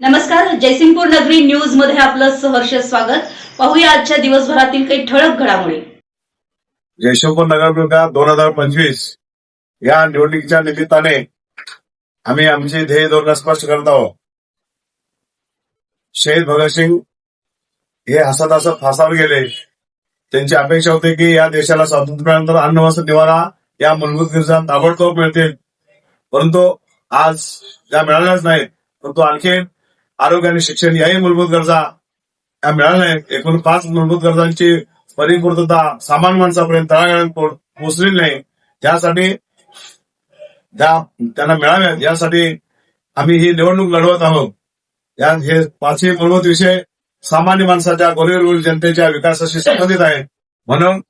नमस्कार जयसिंगपूर नगरी न्यूजमध्ये आपलं सहर्ष स्वागत. पाहूया आजच्या दिवसभरातील काही ठळक घडामोडी. जयशंकर नगरपालिका दोन हजार पंचवीस या निवडणुकीच्या निमित्ताने आम्ही आमचे ध्येय धोरण स्पष्ट करत आहोत. शहीद भगतसिंग हे हसत हसत फासावर गेले. त्यांची अपेक्षा होती की या देशाला स्वातंत्र्यानंतर अन्न वस्त्र निवारा या मूलभूत गरजा ताबडतोब मिळतील. परंतु आज त्या मिळाल्याच नाहीत. परंतु आणखी आरोग्य आणि शिक्षण याही मूलभूत गरजा या मिळाल्या नाहीत. एकूण पाच मूलभूत गरजांची परिपूर्तता सामान्य माणसापर्यंत तळागाळात पोहोचलेली नाही. त्यासाठी त्यांना मिळाव्यात यासाठी आम्ही ही निवडणूक लढवत आहोत. या हे पाचही मूलभूत विषय सामान्य माणसाच्या गोरगरीब जनतेच्या विकासाशी संबंधित आहे म्हणून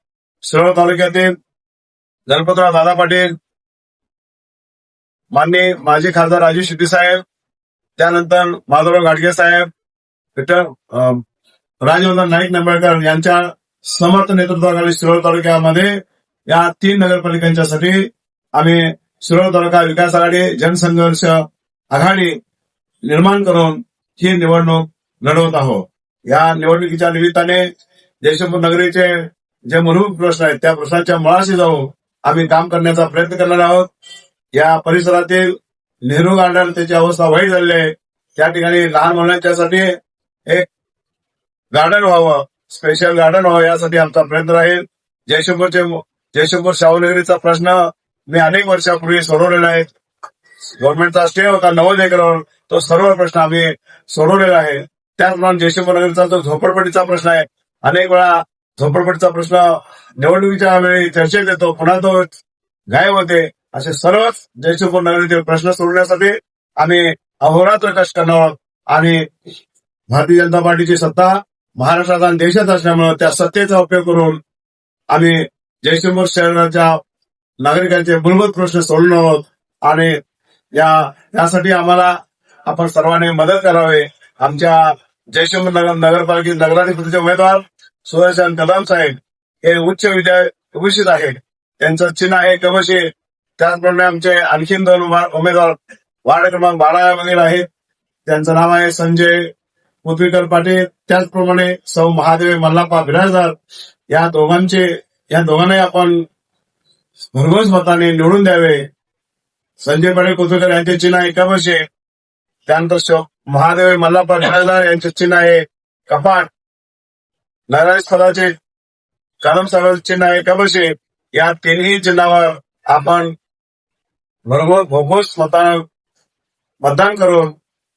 शिरोळ तालुक्यातील गणपतराव दादा पाटील माननीय माजी खासदार राजू शेट्टी साहेब त्यानंतर माधवराव घाटगे साहेब विठ्ठल राजवर्धन नाईक निंबाळकर यांच्या समर्थ नेतृत्वाखाली शिरोळ तालुक्यामध्ये या तीन नगरपालिकांच्यासाठी आम्ही शिरोळ तालुका विकास आघाडी जनसंघर्ष आघाडी निर्माण करून ही निवडणूक लढवत आहोत. या निवडणुकीच्या निमित्ताने देशमुख नगरीचे जे मूलभूत प्रश्न आहेत त्या प्रश्नाच्या मुळाशी जाऊन आम्ही काम करण्याचा प्रयत्न करणार आहोत. या परिसरातील नेहरू गार्डन त्याची अवस्था वाईट झालेली आहे. त्या ठिकाणी लहान मुलांच्यासाठी एक गार्डन व्हावं स्पेशल गार्डन व्हावं यासाठी आमचा प्रयत्न राहील. जयशंपूरचे जयशंपूर शाहूनगरीचा प्रश्न मी अनेक वर्षापूर्वी सोडवलेला आहे. गव्हर्नमेंटचा स्टे होता नव्वद तो सर्व प्रश्न आम्ही सोडवलेला आहे. त्याचप्रमाणे जयशंपूर नगरीचा जो झोपडपट्टीचा प्रश्न आहे अनेक वेळा झोपडपट्टीचा प्रश्न निवडणुकीच्या वेळी चर्चेत येतो. पुन्हा तो गायब होते. असे सर्वच जयशंपूर नगरीतील प्रश्न सोडवण्यासाठी आम्ही अहोरात्र कष्ट करणार आहोत. आणि भारतीय जनता पार्टीची सत्ता महाराष्ट्रात आणि देशात असल्यामुळे त्या सत्तेचा उपयोग करून आम्ही जयशंपूर शहराच्या नागरिकांचे मूलभूत प्रश्न सोडवणार आहोत. आणि या यासाठी आम्हाला आपण सर्वांनी मदत करावी. आमच्या जयशंपूर नगर नगरपालिकेचे नगराधिपतीचे उमेदवार सुदर्शन कदम साहेब हे उच्च विद्यालय विभूषित आहेत. त्यांचं चिन्ह आहे कवशी त्याचप्रमाणे आमचे आणखीन दोन उमेदवार वार्ड क्रमांक बारा मधील आहेत. त्यांचं नाव आहे संजय पृथ्वीकर पाटील. त्याचप्रमाणे सौ महादेव मल्लाप्पा बिराजदार. या दोघांचे या दोघांनाही आपण भरघोस मताने निवडून द्यावे. संजय पाटील कोथुकर यांचे चिन्ह आहे. कवशे त्यानंतर शो- महादेव मल्लाप्पा बिराजदार यांचे चिन्ह आहे कपाट. नारायण स्थळाचे कदम साहेबांचे चिन्ह आहे. कवशे या तिन्ही चिन्हावर आपण बरोबर? भोगोस मतानं मतदान करून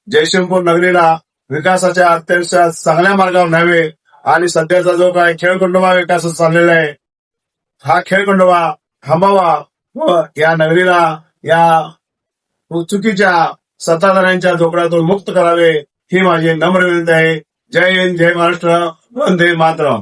जयशिंगपूर नगरीला विकासाच्या अत्यंत चांगल्या मार्गावर न्यावे आणि सध्याचा जो काय खेळखंडोबा विकास चाललेला आहे हा खेळखंडोबा थांबावा व या नगरीला या चुकीच्या सत्ताधाऱ्यांच्या जोकडातून मुक्त करावे ही माझी नम्र विनंती आहे. जय हिंद जय महाराष्ट्र वंदे मातरम.